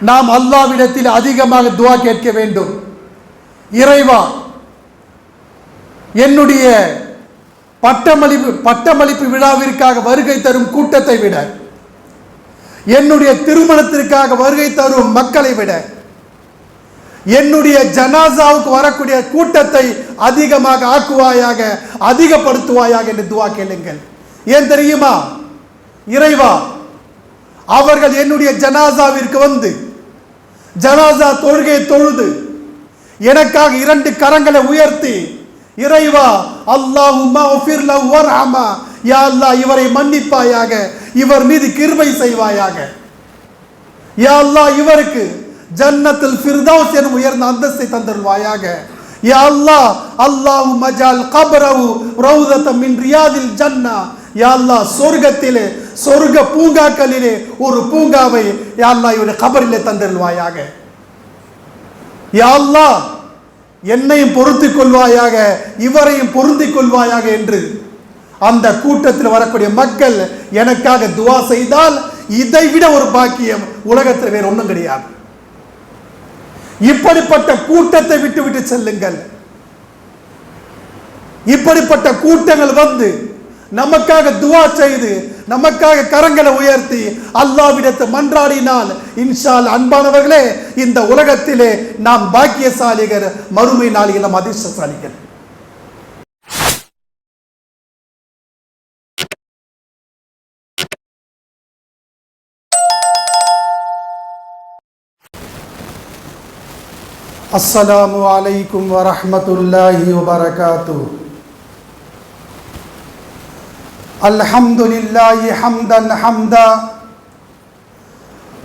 நாம் அல்லாவிடத்தில் அதிகமாக துவா கேட்க வேண்டும். இறைவா என்னுடைய பட்டமளிப்பு பட்டமளிப்பு விழாவிற்காக வருகை தரும் கூட்டத்தை விட என்னுடைய திருமணத்திற்காக வருகை தரும் மக்களை விட என்னுடைய ஜனாசாவுக்கு வரக்கூடிய கூட்டத்தை அதிகமாக ஆக்குவாயாக அதிகப்படுத்துவாயாக என்று துவா கேளுங்கள். ஏன் தெரியுமா? இறைவா அவர்கள் என்னுடைய ஜனாசாவிற்கு வந்து ஜனாசா தொழுகை தொழுது எனக்காக இரண்டு கரங்களை உயர்த்தி இறைவா அல்லாஹும்மா யா அல்லாஹ் இவரை மன்னிப்பாயாக. இவர் மீது கிருபை செய்வாயாக. யா அல்லாஹ் இவருக்கு ஜன்னத்தில் ஃபிர்தௌஸ் எனும் உயர்ந்த அந்தஸ்தை தந்தருவாயாக யா அல்லாஹ் அல்லாஹு மஜால் கபரவு ரௌதத்தம் மின் ரியாதில் ஜன்னா. யாழ்லா சொர்க்கத்திலே சொர்க்க பூங்காக்களிலே ஒரு பூங்காவை யா இவருடைய கபரிலே தந்திருவாயாக யாழ்லா என்னையும் பொருத்தி கொள்வாயாக இவரையும் பொருந்திக் கொள்வாயாக என்று. அந்த கூட்டத்தில் வரக்கூடிய மக்கள் எனக்காக துவா செய்தால் இதை விட ஒரு பாக்கியம் உலகத்தில் வேறு ஒன்றும் கிடையாது. இப்படிப்பட்ட கூட்டத்தை விட்டு விட்டு செல்லுங்கள். இப்படிப்பட்ட கூட்டங்கள் வந்து நமக்காக துவா செய்து நமக்காக கரங்களை உயர்த்தி அல்லாவிடத்து மன்றாடினால் இன்ஷால் அன்பானவர்களே இந்த உலகத்திலே நாம் பாக்கியசாலிகர் மறுமை நாளில் நாம் அதிர்ஷ்டசாலிகள். அஸ்ஸலாமு அலைக்கும் வரஹ்மத்துல்லாஹி الحمد لله حمدا حمدا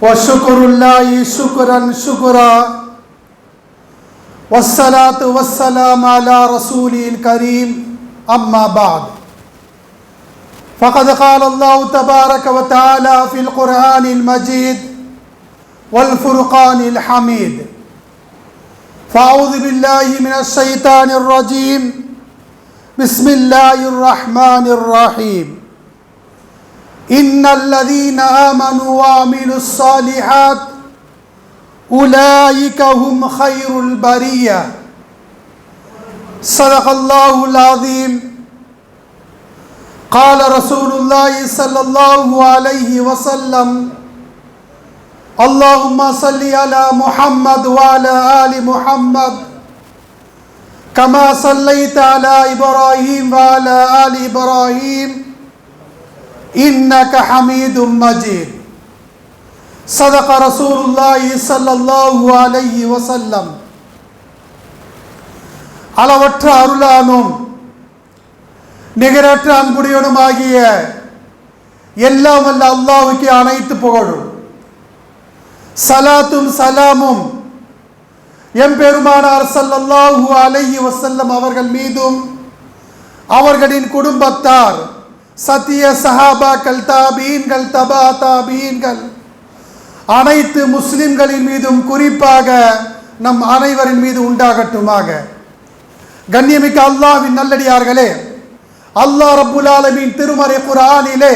وشكر الله شكرا شكرا والصلاة والسلام على رسوله الكريم أما بعد. فقد قال الله تبارك وتعالى في القرآن المجيد والفرقان الحميد. فأعوذ بالله من الشيطان الرجيم. بسم الله الرحمن الرحيم إن الذين آمنوا وعملوا الصالحات أولئك هم خير البرية صدق الله العظيم قال رسول الله صلى الله عليه وسلم اللهم صل على محمد وعلى آل محمد كما صليت على ابراهيم وعلى ال ابراهيم انك حميد مجيد صدق رسول الله صلى الله عليه وسلم அளவற்ற அருளானும் நிகரற்ற அன்புடையனும் ஆகிய எல்லாம் வல்ல அல்லாஹ்வுக்கு அனைத்து புகழும் சலாத்தும் சலாமும் எம்பெருமானார் சல்லல்லாஹு அலைஹி வசல்லம் அவர்கள் மீதும் அவர்களின் குடும்பத்தார் சத்திய சஹாபாக்கள் தாபீன்கள் தபா தாபீன்கள் அனைத்து முஸ்லிம்களின் மீதும் குறிப்பாக நம் அனைவரின் மீது உண்டாகட்டுமாக. கண்ணியமிக்க அல்லாஹ்வின் நல்லடியார்களே அல்லாஹ் ரபுல் ஆலமின் திருமறை குரானிலே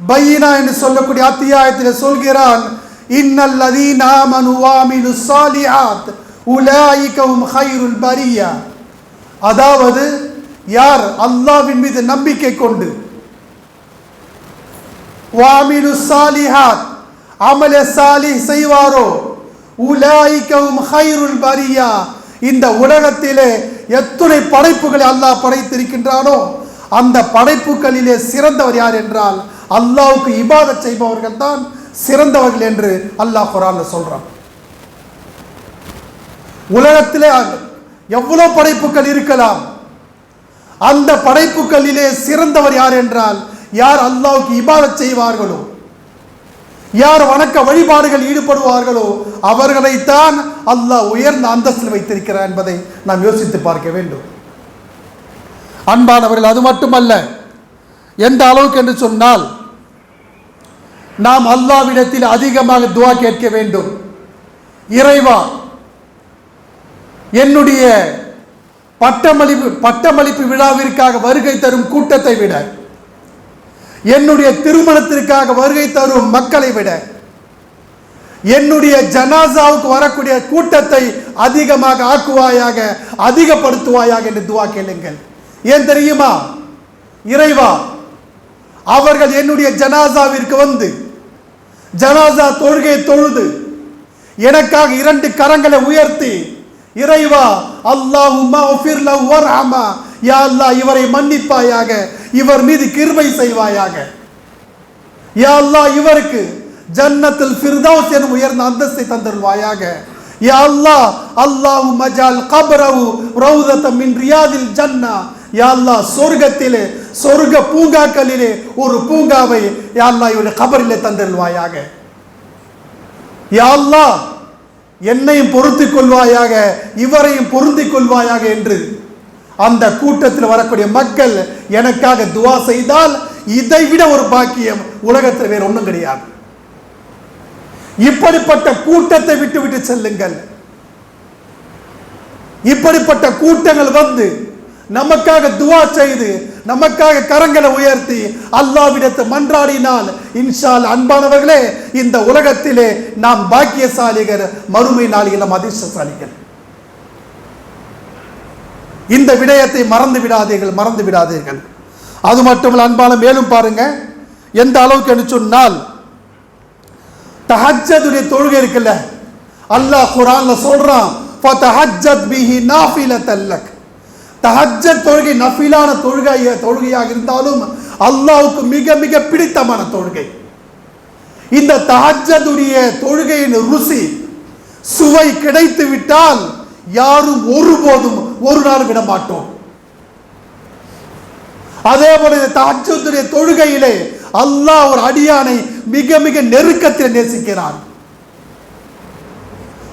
பையினா என்று சொல்லக்கூடிய அத்தியாயத்தில் சொல்கிறான் இன்னல் மனுவாமினு ஆமனு வாமிலு சாலிஹாத் உலாயிக்கவும் ஹைருல் பரியா. அதாவது யார் அல்லாஹ்வின் மீது நம்பிக்கை கொண்டு. வாமிலு சாலிஹாத். அமல சாலி செய்வாரோ. உலாயிக்கவும் ஹைருல் பரியா. இந்த உலகத்திலே எத்துணை படைப்புகளை அல்லாஹ் படைத்திருக்கின்றானோ. அந்த படைப்புகளிலே சிறந்தவர் யார் என்றால் அல்லாவுக்கு இபாதத் செய்பவர்கள் தான் சிறந்தவர்கள் என்று அல்லாஹ் குரான் சொல்றான். உலகத்திலே எவ்வளோ படைப்புகள் இருக்கலாம்? அந்த படைப்புகளிலே சிறந்தவர் யார் என்றால் யார் அல்லாவுக்கு இபாதத் செய்வார்களோ யார் வணக்க வழிபாடுகள் ஈடுபடுவார்களோ அவர்களைத்தான் அல்லாஹ் உயர்ந்த அந்தஸ்தில் வைத்திருக்கிறார் என்பதை நாம் யோசித்து பார்க்க வேண்டும். அன்பானவர்கள் அது மட்டுமல்ல எந்த அளவுக்கு என்று சொன்னால் நாம் அல்லாவிடத்தில் அதிகமாக துவா கேட்க வேண்டும். இறைவா என்னுடைய பட்டமளிப்பு பட்டமளிப்பு விழாவிற்காக வருகை தரும் கூட்டத்தை விட என்னுடைய திருமணத்திற்காக வருகை தரும் மக்களை விட என்னுடைய ஜனாசாவுக்கு வரக்கூடிய கூட்டத்தை அதிகமாக ஆக்குவாயாக அதிகப்படுத்துவாயாக என்று துவா கேளுங்கள். ஏன் தெரியுமா? இறைவா அவர்கள் என்னுடைய ஜனாசாவிற்கு வந்து ஜனாசா தொழுகையை தொழுது எனக்காக இரண்டு கரங்களை உயர்த்தி இறைவா அல்லாஹும்மா யா அல்லாஹ் இவரை மன்னிப்பாயாக இவர் மீது கிருபை செய்வாயாக. யா அல்லா இவருக்கு ஜன்னத்தில் ஃபிர்தௌஸ் எனும் உயர்ந்த அந்தஸ்தை தந்தருள்வாயாக. யா அல்லாஹ் அல்லாஹு மஜால் கபரவு ரௌதத்தம் மின் ரியாதில் ஜன்னா. யா அல்லா சொர்க்கத்திலே சொர்க்க பூங்காக்களிலே ஒரு பூங்காவை யா அல்லா இவருடைய கபரிலே தந்தருள்வாயாக. யா அல்லாஹ் என்னையும் பொருத்திக் கொள்வாயாக இவரையும் பொருந்திக் கொள்வாயாக என்று. அந்த கூட்டத்தில் வரக்கூடிய மக்கள் எனக்காக துவா செய்தால் இதை விட ஒரு பாக்கியம். உலகத்தில் வேறு ஒன்றும் கிடையாது. இப்படிப்பட்ட கூட்டத்தை விட்டு விட்டு செல்லுங்கள். இப்படிப்பட்ட கூட்டங்கள் வந்து நமக்காக துவா செய்து நமக்காக கரங்களை உயர்த்தி அல்லாவிடத்தை மன்றாடினால் இன்ஷால் அன்பானவர்களே இந்த உலகத்திலே நாம் பாக்கியசாலிகள் மறுமை நாளில் நாம் அதிர்ஷ்டசாலிகள். இந்த விடயத்தை மறந்து விடாதீர்கள் மறந்து விடாதீர்கள். அது மட்டும் அன்பான மேலும் பாருங்க எந்த அளவுக்கு என்று சொன்னால் தஹஜதுடைய தொழுகை இருக்குல்ல அல்லாஹ் குரான்ல சொல்றான் ஃபதஹஜ்ஜத் பிஹி நாஃபிலத்தல் தஹஜ தொழுகை நஃபிலான தொழுகை தொழுகையாக இருந்தாலும் அல்லாவுக்கு மிக மிக பிடித்தமான தொழுகை. இந்த தஹஜதுடைய தொழுகையின் ருசி சுவை கிடைத்து விட்டால் யாரும் ஒருபோதும் ஒரு நாள் விட மாட்டோம். அதே போல இந்த தொழுகையிலே அல்லாஹ் ஒரு அடியானை மிக மிக நெருக்கத்தில் நேசிக்கிறான்.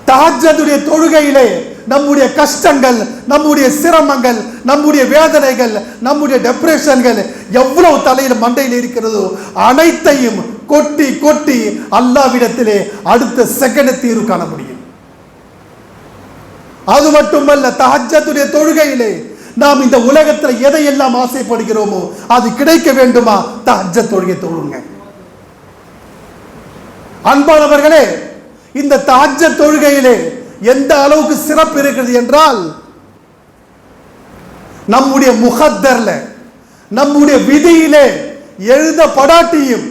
தஹஜ்ஜுடைய தொழுகையிலே நம்முடைய கஷ்டங்கள் நம்முடைய சிரமங்கள் நம்முடைய வேதனைகள் நம்முடைய டெப்ரெஷன்கள் எவ்வளவு தலையில் மண்டையில் இருக்கிறதோ அனைத்தையும் கொட்டி கொட்டி அல்லாவிடத்திலே அடுத்த செகண்ட் தீர்வு காண முடியும். அது மட்டுமல்ல தஹஜத்துடைய தொழுகையிலே நாம் இந்த உலகத்தில் எதையெல்லாம் ஆசைப்படுகிறோமோ அது கிடைக்க வேண்டுமா? தஹஜ தொழுகை தொழுங்க. அன்பானவர்களே இந்த தாஜ தொழுகையிலே எந்த அளவுக்கு சிறப்பு இருக்கிறது என்றால் நம்முடைய முகத்தர்ல நம்முடைய விதியிலே எழுதப்படாட்டியும்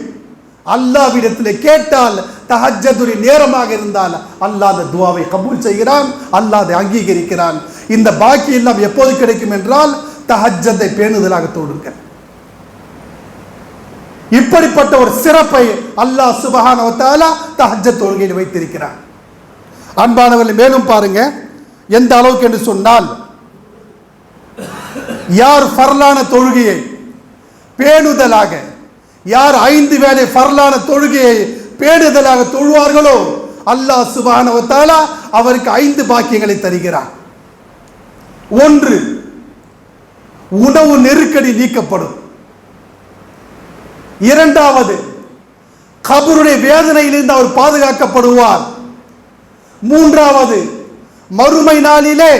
அல்லாவிடத்தில் கேட்டால் தஹஜதுரி நேரமாக இருந்தால் அல்லாஹ் அந்த துவாவை கபூல் செய்கிறான் அல்லாஹ் அதை அங்கீகரிக்கிறான். இந்த பாக்கி எல்லாம் எப்போது கிடைக்கும் என்றால் தஹஜத்தை பேணுதலாக தோடுங்க இப்படிப்பட்ட ஒரு சிறப்பை அல்லாஹ் சுபஹான தஹஜத் தொழுகையில் வைத்திருக்கிறான். அன்பானவர்கள் மேலும் பாருங்க. எந்த அளவுக்கு என்று சொன்னால் யார் ஃபர்லான தொழுகையை பேணுதலாக யார் ஐந்து வேலை ஃபர்லான தொழுகையை பேணுதலாக தொழுவார்களோ அல்லாஹ் சுபானவத்தாலா அவருக்கு ஐந்து பாக்கியங்களை தருகிறார். ஒன்று உணவு நெருக்கடி நீக்கப்படும். இரண்டாவது கபருடைய வேதனையிலிருந்து அவர் பாதுகாக்கப்படுவார். மூன்றாவது மறுமை நாளிலே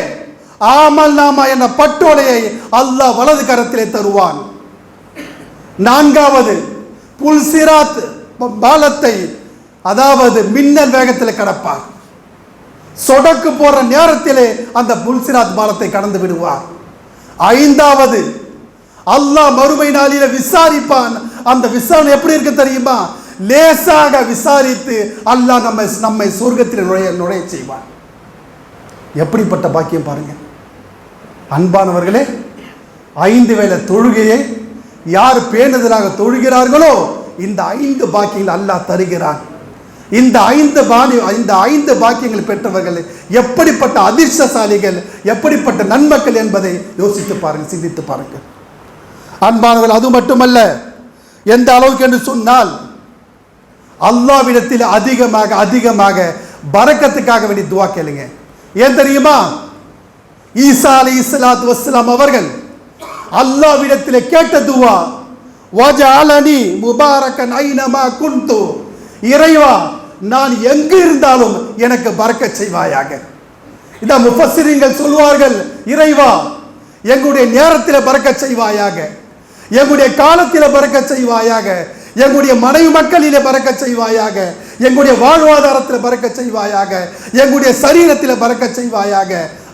ஆமல் நாமா என்ற பட்டோலையை அல்லாஹ் வலது கரத்திலே தருவான். நான்காவது புல்சிராத் பாலத்தை அதாவது மின்னல் வேகத்தில் கடப்பார். சொடக்கு போற நேரத்திலே அந்த புல்சிராத் பாலத்தை கடந்து விடுவார். ஐந்தாவது அல்லாஹ் மறுமை நாளில விசாரிப்பான். அந்த விசாரணை எப்படி இருக்கு தெரியுமா? லேசாக விசாரித்து அல்லாஹ் நம்மை நம்மை சொர்க்கத்தில் நுழைய நுழைய செய்வான். எப்படிப்பட்ட பாக்கியம் பாருங்க. அன்பானவர்களே ஐந்து வேளை தொழுகையை யார் பேணுதலாக தொழுகிறார்களோ இந்த ஐந்து பாக்கியங்கள் அல்லாஹ் தருகிறான். இந்த ஐந்து பாணி இந்த ஐந்து பாக்கியங்கள் பெற்றவர்கள் எப்படிப்பட்ட அதிர்ஷ்டசாலிகள் எப்படிப்பட்ட நன்மக்கள் என்பதை யோசித்து பாருங்கள் சிந்தித்து பாருங்கள். அன்பானவர்கள் அது மட்டுமல்ல எந்த அளவுக்கு என்று சொன்னால் அல்லாவிடத்தில் அதிகமாக அதிகமாக பறக்கத்துக்காக வேண்டி துவா கேளுங்க. ஏன் தெரியுமா? ஈசா அலி இஸ்லாத் வஸ்லாம் அவர்கள் அல்லாவிடத்தில் கேட்ட துவா வஜாலனி முபாரக்கன் ஐனமா குன்து. இறைவா நான் எங்கு இருந்தாலும் எனக்கு பறக்க செய்வாயாக. இந்த முஃபசிரிங்கள் சொல்வார்கள் இறைவா எங்களுடைய நேரத்தில் பறக்க செய்வாயாக எங்களுடைய காலத்தில் பறக்க செய்வாயாக எங்களுடைய மனைவி மக்களிலே பறக்க செய்வாயாக எங்களுடைய வாழ்வாதாரத்தில் பறக்க செய்வாயாக எங்களுடைய சரீரத்தில் பறக்க செய்வாயாக.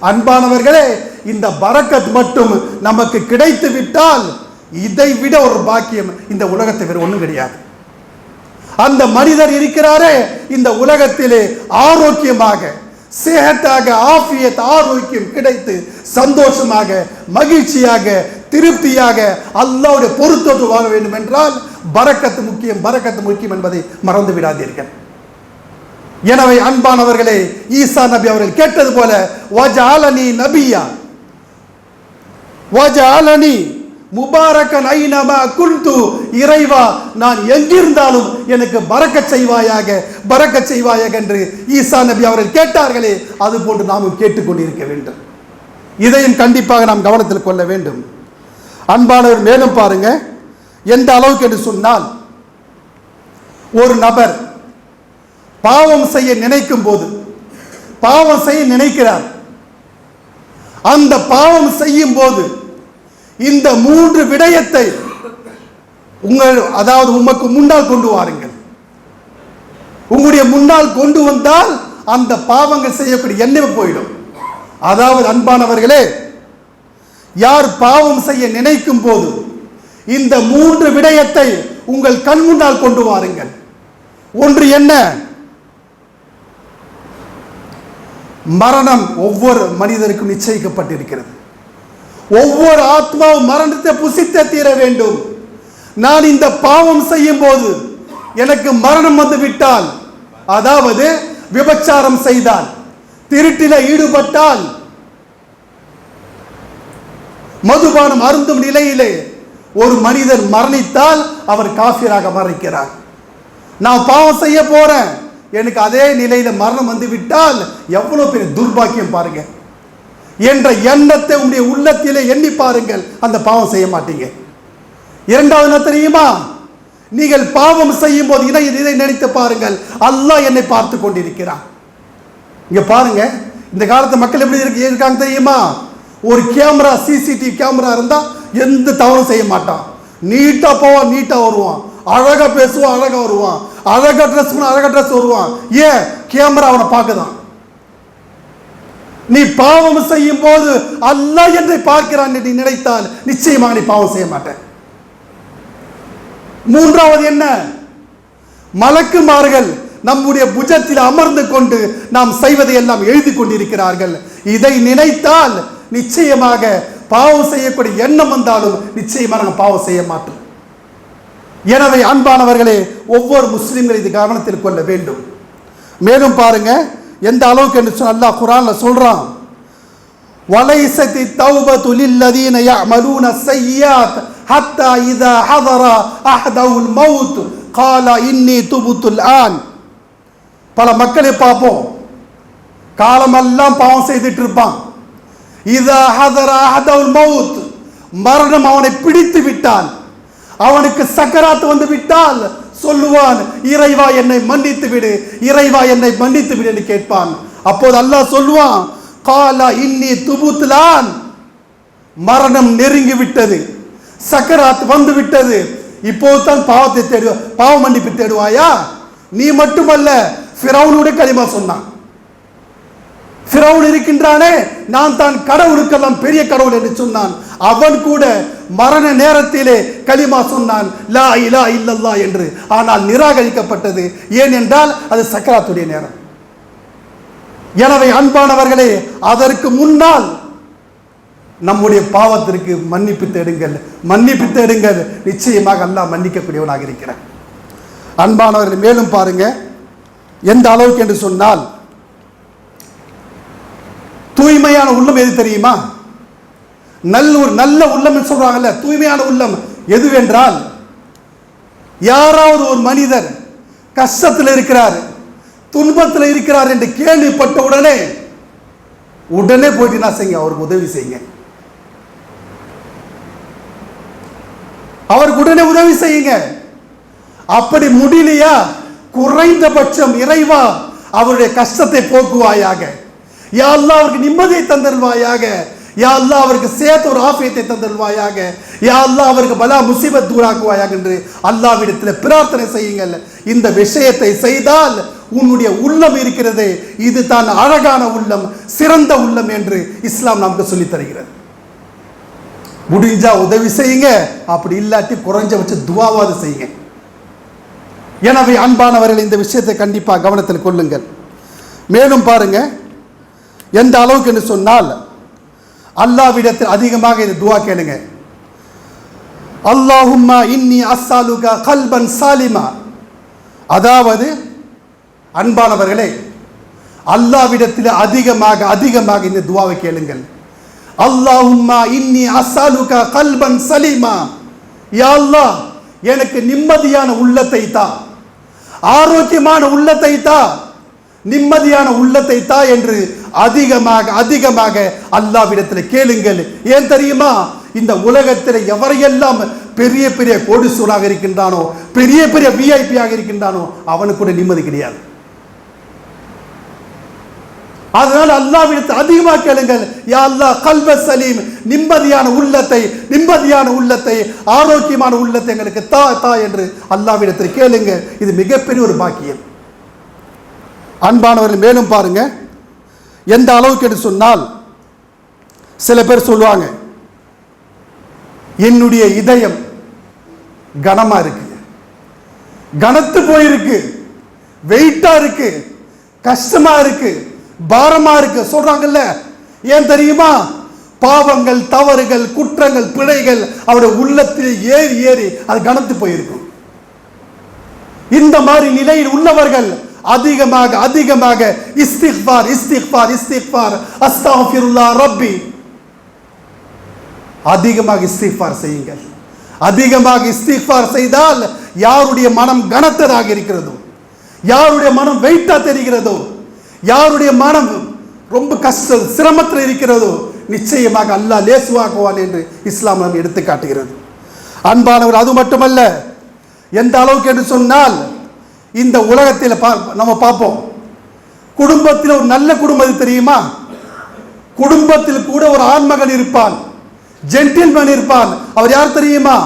அன்பானவர்களே இந்த பறக்கத் மட்டும் நமக்கு கிடைத்து விட்டால் இதை விட ஒரு பாக்கியம் இந்த உலகத்தை வேறு ஒன்றும் கிடையாது. அந்த மனிதர் இருக்கிறாரே இந்த உலகத்திலே ஆரோக்கியமாக சேகத்தாக ஆஃபியத் ஆரோக்கியம் கிடைத்து சந்தோஷமாக மகிழ்ச்சியாக திருப்தியாக அல்லாவுடைய பொருத்தத்தை வாங்க வேண்டும் என்றால் பறக்கத்து முக்கியம் பரக்கத்து முக்கியம் என்பதை மறந்து விடாதீர்கள். எனவே அன்பானவர்களே ஈசா நபி அவர்கள் கேட்டது போல வஜாலனி நபியா வஜாலனி முபாரக்கன் ஐநமா குண்டு இறைவா நான் எங்கிருந்தாலும் எனக்கு பறக்க செய்வாயாக பறக்க செய்வாயாக என்று ஈசா நபி அவர்கள் கேட்டார்களே அது போன்று நாமும் கேட்டுக்கொண்டிருக்க வேண்டும். இதையும் கண்டிப்பாக நாம் கவனத்தில் கொள்ள வேண்டும். அன்பானவர் மேலும் பாருங்க. எந்த அளவுக்கு என்று சொன்னால் ஒரு நபர் பாவம் செய்ய நினைக்கும் போது பாவம் செய்ய நினைக்கிறார். அந்த பாவம் செய்யும் போது இந்த மூன்று விடயத்தை உங்கள் அதாவது உமக்கு முன்னால் கொண்டு வாருங்கள். உங்களுடைய முன்னால் கொண்டு வந்தால் அந்த பாவங்கள் செய்யக்கூடிய எண்ணம் போயிடும். அதாவது அன்பானவர்களே யார் பாவம் செய்ய நினைக்கும் போது இந்த மூன்று விடயத்தை உங்கள் கண் முன்னால் கொண்டு வாருங்கள். ஒன்று என்ன? மரணம் ஒவ்வொரு மனிதருக்கும் நிச்சயிக்கப்பட்டிருக்கிறது. ஒவ்வொரு ஆத்மாவும் மரணத்தை புசித்த தீர வேண்டும். நான் இந்த பாவம் செய்யும் போது எனக்கு மரணம் வந்து விட்டால் அதாவது விபச்சாரம் செய்தால் திருட்டில ஈடுபட்டால் மதுபானம் அருந்தும் நிலையிலே ஒரு மனிதர் மரணித்தால் அவர் காஃபிராக மரணிக்கிறார். நான் பாவம் செய்ய போறேன். எனக்கு அதே நிலையில மரணம் வந்து விட்டால் எவ்வளவு பெரிய துர்பாக்கியம் பாருங்க. என்ற எண்ணத்தை உங்களுடைய உள்ளத்திலே எண்ணி பாருங்கள். அந்த பாவம் செய்ய மாட்டீங்க. இரண்டாவது என்ன தெரியுமா? நீங்கள் பாவம் செய்யும் போது இதை இதை நினைத்து பாருங்கள். அல்லாஹ் என்னை பார்த்து கொண்டிருக்கிறான். இங்க பாருங்க. இந்த காலத்து மக்கள் எப்படி இருக்காங்க தெரியுமா? ஒரு கேமரா சிசிடிவி கேமரா இருந்தால் எந்த தவறும் செய்ய மாட்டான். நீட்டாக போவான் நீட்டாக வருவான். அழகாக பேசுவான் அழகாக வருவான். அழகாக ட்ரெஸ் பண்ண அழகாக ட்ரெஸ் வருவான். ஏன்? கேமரா அவனை பார்க்குதான். நீ பாவம் செய்யும் போது அல்ல என்னை பார்க்கிறான் நீ நினைத்தால் நிச்சயமாக நீ பாவம் செய்ய மாட்டேன். மூன்றாவது என்ன? மலக்குமார்கள் நம்முடைய புஜத்தில் அமர்ந்து கொண்டு நாம் செய்வதை எல்லாம் எழுதி கொண்டிருக்கிறார்கள். இதை நினைத்தால் நிச்சயமாக பாவம் செய்யக்கூடிய எண்ணம் வந்தாலும் நிச்சயமாக நாங்கள் பாவம் செய்ய மாட்டோம். எனவே அன்பானவர்களே ஒவ்வொரு முஸ்லீம்கள் இது கவனத்தில் கொள்ள வேண்டும். மேலும் பாருங்க எந்த அளவுக்கு என்று சொன்னால் அல்லாஹ் குரானில் சொல்கிறான் வலைசதி தௌபத்து லில்லதீன யஅமலூன ஸய்யாத் ஹத்தா இதா ஹதரா அஹதவுல் மவுத் காலா இன்னி துபுத்துல் ஆன். பல மக்களை பார்ப்போம் காலமெல்லாம் பாவம் செய்துட்டு இருப்பான். இதா ஹதர அஹதவுல் மவுத். மரணம் அவனை பிடித்து விட்டான். அவனுக்கு சக்கராத்து வந்து விட்டால் சொல்லுவான் இறைவா என்னை மன்னித்து விடு இறைவா என்னை மன்னித்து விடு என்று கேட்பான். அப்போது அல்லாஹ் சொல்லுவான் காலா இன்னி துபுத்துலான் மரணம் நெருங்கி விட்டது. சக்கராத் வந்து விட்டது. இப்போது தான் பாவத்தை தேடு பாவ மன்னிப்பு தேடுவாயா? நீ மட்டுமல்ல ஃபிரௌனுடைய களிமா சொன்னான். ஃபிரௌன் இருக்கின்றானே நான் தான் கடவுளுக்கெல்லாம் பெரிய கடவுள் என்று சொன்னான். அவன் கூட மரண நேரத்திலே களிமா சொன்னான் லா இலா இல்லல்லா என்று. ஆனால் நிராகரிக்கப்பட்டது. ஏனென்றால் அது சக்கராத்துடைய நேரம். எனவே அன்பானவர்களே அதற்கு முன்னால் நம்முடைய பாவத்திற்கு மன்னிப்பு தேடுங்கள். மன்னிப்பு தேடுங்கள். நிச்சயமாக அல்லாஹ் மன்னிக்கக்கூடியவனாக இருக்கிறான். அன்பானவர்கள் மேலும் பாருங்க. எந்த அளவுக்கு என்று சொன்னால் தூய்மையான உள்ளம் எது தெரியுமா? நல்ல ஒரு நல்ல உள்ளம் சொல்றாங்கல்ல தூய்மையான உள்ளம் எதுவென்றால் யாராவது ஒரு மனிதர் கஷ்டத்தில் இருக்கிறார் துன்பத்தில் இருக்கிறார் என்று கேள்விப்பட்ட உடனே உடனே போயிட்டு என்ன செய்யுங்க? அவருக்கு உதவி செய்யுங்க. அவருக்கு உடனே உதவி செய்யுங்க. அப்படி முடியலையா? குறைந்தபட்சம் இறைவா அவருடைய கஷ்டத்தை போக்குவாயாக. யா அல்லா அவருக்கு நிம்மதியை தந்தருவாயாக யா அல்லா அவருக்கு சேர்த்து ஒரு ஆஃபியத்தை தந்தல்வாயாக யா அல்லா அவருக்கு பலா முசீபத் தூராக்குவாயாக என்று அல்லாவிடத்தில் பிரார்த்தனை செய்யுங்கள். இந்த விஷயத்தை செய்தால் உன்னுடைய உள்ளம் இருக்கிறது. இது தான் அழகான உள்ளம் சிறந்த உள்ளம் என்று இஸ்லாம் நமக்கு சொல்லித் தருகிறது. முடிஞ்சா உதவி செய்யுங்க. அப்படி இல்லாட்டி குறைஞ்சபட்ச துவாவாது செய்யுங்க. எனவே அன்பானவர்கள் இந்த விஷயத்தை கண்டிப்பாக கவனத்தில் கொள்ளுங்கள். மேலும் பாருங்க எந்த அளவுக்கு என்று சொன்னால் அல்லாவிடத்தில் அதிகமாக இது துவா கேளுங்க. அல்லாஹும்மா இன்னி அஸ்ஸாலுகா கல்பன் சாலிமா. அதாவது அன்பானவர்களே அல்லாவிடத்தில் அதிகமாக அதிகமாக இந்த துவாவை கேளுங்கள். அல்லாஹும்மா இன்னி அசாலுகா கல்பன் சலீமா. யா அல்லாஹ் எனக்கு நிம்மதியான உள்ளத்தை தா. ஆரோக்கியமான உள்ளத்தை தா. நிம்மதியான உள்ளத்தை தா என்று அதிகமாக அதிகமாக அல்லாவிடத்தில் கேளுங்கள். ஏன் தெரியுமா? இந்த உலகத்தில் எவரையெல்லாம் பெரிய பெரிய கோடிசூராக இருக்கின்றானோ பெரிய பெரிய விஐபியாக இருக்கின்றானோ அவனுக்கு கூட நிம்மதி கிடையாது. அதனால் அல்லாவிடத்தை அதிகமாக கேளுங்கள். யா அல்லாஹ் கல்வ சலீம் நிம்மதியான உள்ளத்தை நிம்மதியான உள்ளத்தை ஆரோக்கியமான உள்ளத்தை எங்களுக்கு தா தா என்று அல்லாவிடத்தில் கேளுங்க இது மிகப்பெரிய ஒரு பாக்கியம். அன்பானவர்கள் மேலும் பாருங்க. எந்த அளவுக்கு என்று சொன்னால் சில பேர் சொல்லுவாங்க என்னுடைய இதயம் கனமாக இருக்கு. கனத்து போயிருக்கு. வெயிட்டா இருக்கு. கஷ்டமா இருக்கு. பாரமா இருக்கு. சொல்றாங்கல்ல. ஏன் தெரியுமா? பாவங்கள் தவறுகள் குற்றங்கள் பிழைகள் அவருடைய உள்ளத்தில் ஏறி ஏறி அது கனத்து போயிருக்கும். இந்த மாதிரி நிலையில் உள்ளவர்கள் அதிகமாக அதிகமாக இஸ்திக்பார் இஸ்திக்பார் இஸ்திக்பார் அஸ்தாஃபிருல்லா ரப்பி. அதிகமாக இஸ்திக்பார் செய்யுங்கள். அதிகமாக இஸ்திக்பார் செய்தால் யாருடைய மனம் கனத்ததாக இருக்கிறதோ யாருடைய மனம் வெயிட்டா தெரிகிறதோ யாருடைய மனம் ரொம்ப கஷ்ட சிரமத்தில் இருக்கிறதோ நிச்சயமாக அல்லாஹ் லேசுவாக்குவான் என்று இஸ்லாம் எடுத்து காட்டுகிறது அன்பானவர் அது மட்டுமல்ல எந்த அளவுக்கு என்று சொன்னால் இந்த உலகத்தில் பா நம்ம பார்ப்போம். குடும்பத்தில் ஒரு நல்ல குடும்பம் தெரியுமா? குடும்பத்தில் கூட ஒரு ஆண்மகன் இருப்பான். ஜென்டில்மேன் இருப்பான். அவர் யார் தெரியுமா?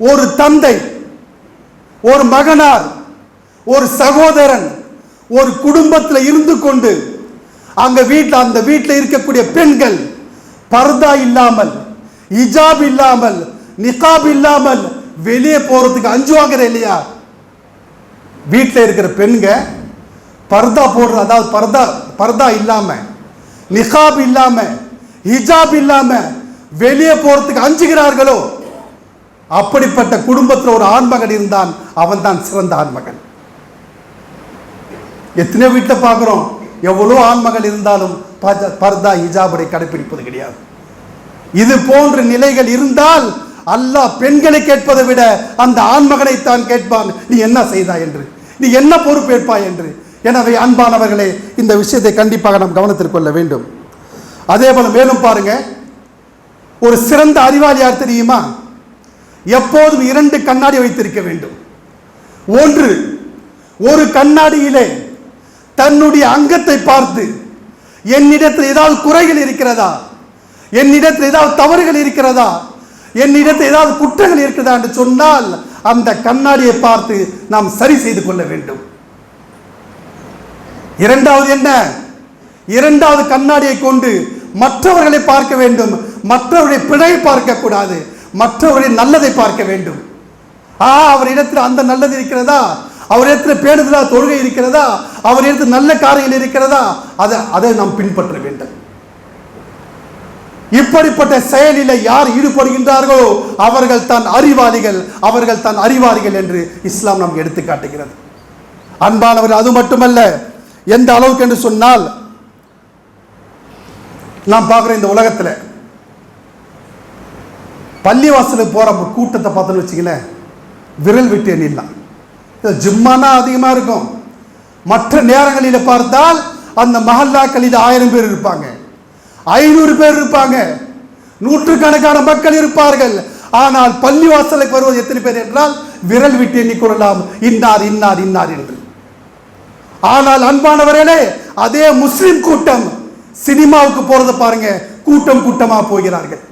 ஒரு தந்தை ஒரு மகனார் ஒரு சகோதரன் ஒரு குடும்பத்தில் இருந்து கொண்டு அங்க வீட்டில் அந்த வீட்டில் இருக்கக்கூடிய பெண்கள் பர்தா இல்லாமல் இஜாப் இல்லாமல் நிகாப் இல்லாமல் வெளியே போறதுக்கு அஞ்சுவாங்கிற இல்லையா? வீட்டில் இருக்கிற பெண்க பர்தா போடுற அதாவது பர்தா பர்தா இல்லாமல் நிகாப் இல்லாமல் ஹிஜாப் இல்லாமல் வெளியே போகிறதுக்கு அஞ்சுகிறார்களோ? அப்படிப்பட்ட குடும்பத்தில் ஒரு ஆண்மகன் இருந்தான் அவன் தான் சிறந்த ஆண்மகன். எத்தனையோ வீட்டில் பார்க்குறோம் எவ்வளோ ஆண்மகள் இருந்தாலும் பர்தா- பர்தா கடைபிடிப்பது கிடையாது. இது போன்ற நிலைகள் இருந்தால் அல்லாஹ் பெண்களை கேட்பதை விட அந்த ஆண்மகனைத்தான் கேட்பான். நீ என்ன செய்தாய் என்று நீ என்ன பொறுப்பேற்பாய் என்று? எனவே அன்பானவர்களே இந்த விஷயத்தை கண்டிப்பாக நாம் கவனத்தில் கொள்ள வேண்டும். அதே போல மேலும் பாருங்க ஒரு சிறந்த அறிவாளி யார் தெரியுமா? எப்போதும் இரண்டு கண்ணாடி வைத்திருக்க வேண்டும். ஒன்று ஒரு கண்ணாடியிலே தன்னுடைய அங்கத்தை பார்த்து என்னிடத்தில் ஏதாவது குறைகள் இருக்கிறதா? என்னிடத்தில் ஏதாவது தவறுகள் இருக்கிறதா? என்னிடத்தில் ஏதாவது குற்றங்கள் இருக்கிறதா என்று சொன்னால் அந்த கண்ணாடியை பார்த்து நாம் சரி செய்து கொள்ள வேண்டும். இரண்டாவது என்ன? இரண்டாவது கண்ணாடியை கொண்டு மற்றவர்களை பார்க்க வேண்டும். மற்றவருடைய பிழை பார்க்க கூடாது. மற்றவருடைய நல்லதை பார்க்க வேண்டும். ஆ அவரிடத்தில் அந்த நல்லது இருக்கிறதா? அவரிடத்தில் பேணுதலா தொழுகை இருக்கிறதா? அவரிடத்தில் நல்ல காரியங்கள் இருக்கிறதா? அதை அதை நாம் பின்பற்ற வேண்டும். இப்படிப்பட்ட செயலில் யார் ஈடுபடுகின்றார்களோ அவர்கள் தான் அறிவாளிகள் அவர்கள் தான் அறிவாளிகள் என்று இஸ்லாம் நமக்கு எடுத்து காட்டுகிறது. அன்பானவர் அது மட்டுமல்ல எந்த அளவுக்கு என்று சொன்னால் நான் பார்க்குற இந்த உலகத்தில் பள்ளிவாசலுக்கு போகிற கூட்டத்தை பார்த்தோன்னு வச்சுங்களேன் விரல் விட்டு எண்ணிடலாம். இது ஜிம்மானா அதிகமாக இருக்கும். மற்ற நேரங்களில் பார்த்தால் அந்த மஹல்லாக்களில் ஆயிரம் பேர் இருப்பாங்க. ஐநூறு பேர் இருப்பாங்க. நூற்றுக்கணக்கான மக்கள் இருப்பார்கள். ஆனால் பள்ளிவாசலுக்கு வருவது எத்தனை பேர் என்றால் விரல் விட்டு எண்ணிக்கொள்ளலாம் இன்னார் இன்னார் இன்னார் என்று. ஆனால் அன்பானவர்களே அதே முஸ்லிம் கூட்டம் சினிமாவுக்கு போறதை பாருங்க. கூட்டம் கூட்டமாக போகிறார்கள்.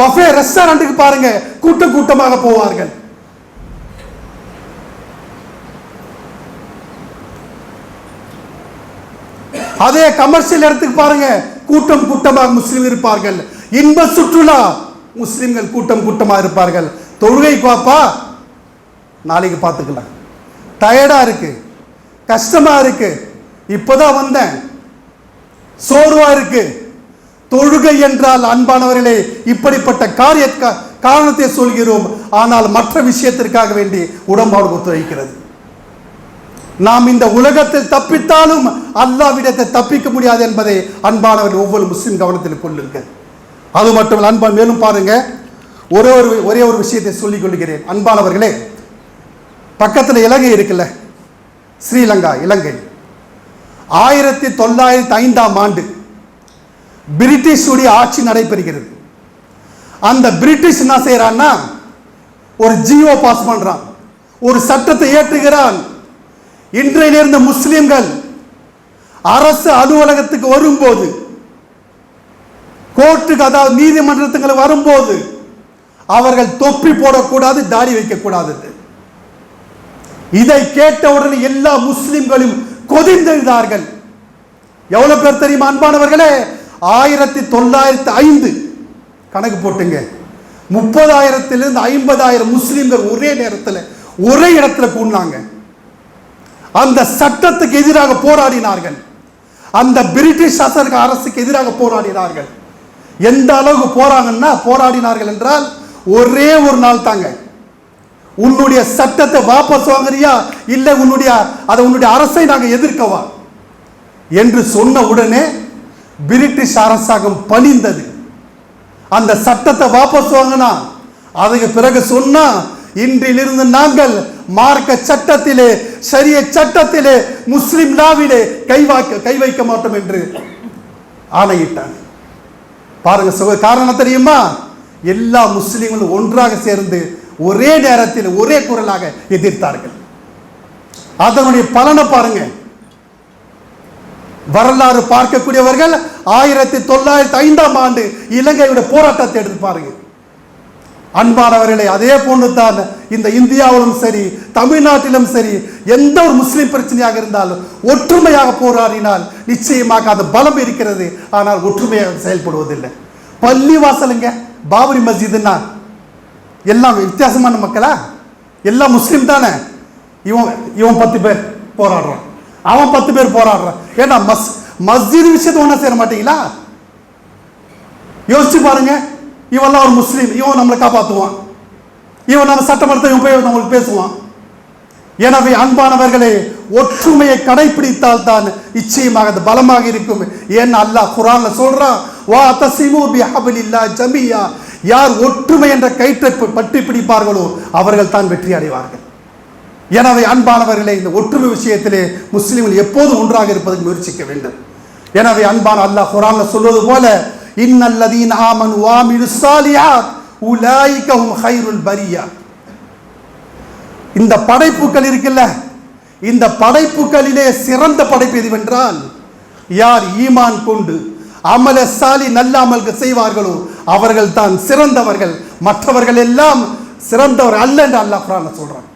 பஃபே ரெஸ்டாரண்ட்டுக்கு பாருங்க. கூட்டம் கூட்டமாக போவார்கள். அதே கமர்ஷியல் இடத்துக்கு பாருங்க. கூட்டம் கூட்டமாக முஸ்லீம் இருப்பார்கள். இன்ப சுற்றுலா முஸ்லீம்கள் கூட்டம் கூட்டமாக இருப்பார்கள். தொழுகை பாப்பா நாளைக்கு பார்த்துக்கலாம். டயர்டா இருக்கு. கஷ்டமா இருக்கு. இப்போதான் வந்தேன். சோர்வா இருக்கு. தொழுகை என்றால் அன்பானவர்களே இப்படிப்பட்ட காரிய காரணத்தை சொல்கிறோம். ஆனால் மற்ற விஷயத்திற்காக வேண்டி உடம்பாடு ஒத்துழைக்கிறது. நாம் இந்த உலகத்தில் தப்பித்தாலும் அல்லாவிடத்தை தப்பிக்க முடியாது என்பதை அன்பானவர்கள் ஒவ்வொரு முஸ்லீம் கவனத்தில் கொள்ளுங்கள். அது மட்டும் அன்பா மேலும் பாருங்க. ஒரே ஒரு ஒரே ஒரு விஷயத்தை சொல்லிக் கொள்கிறேன். அன்பானவர்களே பக்கத்தில் இலங்கை இருக்குல்ல? ஸ்ரீலங்கா இலங்கை. ஆயிரத்தி தொள்ளாயிரத்தி ஐந்தாம் ஆண்டு பிரிட்டிஷுடைய ஆட்சி நடைபெறுகிறது. அந்த பிரிட்டிஷ் என்ன செய்யறான்னா ஒரு ஜியோ பாஸ் பண்றான். ஒரு சட்டத்தை ஏற்றுகிறான். இன்றையிலிருந்து முஸ்லிம்கள் அரசு அலுவலகத்துக்கு வரும்போது கோர்ட்டுக்கு அதாவது நீதிமன்றத்துக்கு வரும்போது அவர்கள் தொப்பி போடக்கூடாது தாடி வைக்கக்கூடாது. இதை கேட்ட உடனே எல்லா முஸ்லிம்களும் கொதிந்தெழுதார்கள் எவ்வளவு பேர் தெரியுமா அன்பானவர்களே? ஆயிரத்தி தொள்ளாயிரத்தி ஐந்து. கணக்கு போட்டுங்க. முப்பதாயிரத்திலிருந்து ஐம்பதாயிரம் முஸ்லிம்கள் ஒரே நேரத்தில் ஒரே இடத்துல கூடினாங்க. அந்த சட்டத்துக்கு எதிராக போராடினார்கள். அந்த பிரிட்டிஷ் அரசருக்கு அரசுக்கு எதிராக போராடினார்கள். எந்த அளவுக்கு போறாங்கன்னா போராடினார்கள் என்றால் ஒரே ஒரு நாள் தாங்க. உன்னுடைய சட்டத்தை வாபஸ் வாங்குறியா? இல்லை உன்னுடைய அதை உன்னுடைய அரசை நாங்கள் எதிர்க்கவா? என்று சொன்ன உடனே பிரிட்டிஷ் அரசாங்கம் பணிந்தது. அந்த சட்டத்தை வாபஸ் வாங்கினா அதுக்கு பிறகு சொன்னா இன்றிலிருந்து நாங்கள் மார்க்க சட்டத்திலே சரிய சட்டத்திலே முஸ்லிம் லாவிலே கை வாக்க கை வைக்க மாட்டோம் என்று ஆணையிட்டாங்க. பாருங்க சுக காரணம் தெரியுமா? எல்லா முஸ்லிம்களும் ஒன்றாக சேர்ந்து ஒரே நேரத்தில் ஒரே குரலாக எதிர்த்தார்கள். அதனுடைய பலனை பாருங்க. வரலாறு பார்க்கக்கூடியவர்கள் ஆயிரத்தி தொள்ளாயிரத்தி ஐந்தாம் ஆண்டு இலங்கையுடைய போராட்டத்தை எடுத்து பாருங்க அன்பானவர்களே அதே போன்று தான் இந்த இந்தியாவிலும் சரி தமிழ்நாட்டிலும் சரி எந்த ஒரு முஸ்லீம் பிரச்சனையாக இருந்தாலும் ஒற்றுமையாக போராடினால் நிச்சயமாக அது பலம் இருக்கிறது. ஆனால் ஒற்றுமையாக செயல்படுவதில்லை. பள்ளி வாசலுங்க பாபரி மஸ்ஜிதுன்னா எல்லாம் வித்தியாசமான மக்களா? எல்லாம் முஸ்லீம் தானே? இவன் இவன் பத்து பேர் போராடுறான். அவன் பத்து பேர் போராடுறான். ஏன்னா மஸ் மஸ்ஜித் விஷயத்தை ஒன்றா சேர மாட்டீங்களா? யோசிச்சு பாருங்க. இவெல்லாம் ஒரு முஸ்லீம் இவன் நம்மளை காப்பாற்றுவான் இவன் நம்ம சட்டமன்றத்தை இவன் போய் நம்மளுக்கு பேசுவான். எனவே அன்பானவர்களே ஒற்றுமையை கடைபிடித்தால் தான் நிச்சயமாக அது பலமாக இருக்கும். ஏன் அல்லாஹ் குரான்ல சொல்றான் வா தசிமு பிஹபிலில்லா ஜமியா. யார் ஒற்றுமை என்ற கயிற்றை பற்றி பிடிப்பார்களோ அவர்கள் தான் வெற்றி அடைவார்கள். எனவே அன்பானவர்களே இந்த ஒற்றுமை விஷயத்திலே முஸ்லீம்கள் எப்போதும் ஒன்றாக இருப்பதற்கு முயற்சிக்க வேண்டும். எனவே அன்பான அல்லாஹ் குரான்ல சொல்வது போல இன்னல்லதீன் ஆமன் வாமிலு சாலியாத் உலாயிகஹும் ஹைருல் பரியா. இந்த படைப்புகள் இருக்குல்ல இந்த படைப்புகளிலே சிறந்த படைப்பு எதுவென்றால் யார் ஈமான் கொண்டு அமல சாலி நல்ல அமல்கள் செய்வார்களோ அவர்கள் தான் சிறந்தவர்கள். மற்றவர்கள் எல்லாம் சிறந்தவர் அல்ல என்று அல்லாஹ் சொல்றான்.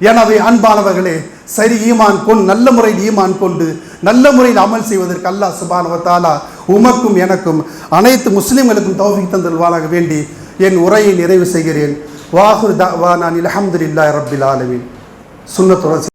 எனவே அன்பானவர்களே சரி ஈமான் கொண்டு நல்ல முறையில் ஈமான் கொண்டு நல்ல முறையில் அமல் செய்வதற்கு அல்லாஹ் சுபானவ உமக்கும் எனக்கும் அனைத்து முஸ்லிம்களுக்கும் தௌஃபிக் தந்தல்வானாக வேண்டி என் உரையை நிறைவு செய்கிறேன். வாகுர் தாவானான் இலஹம்துல்லா ரப்பில் ஆலமின். சுண்ணத்துடன்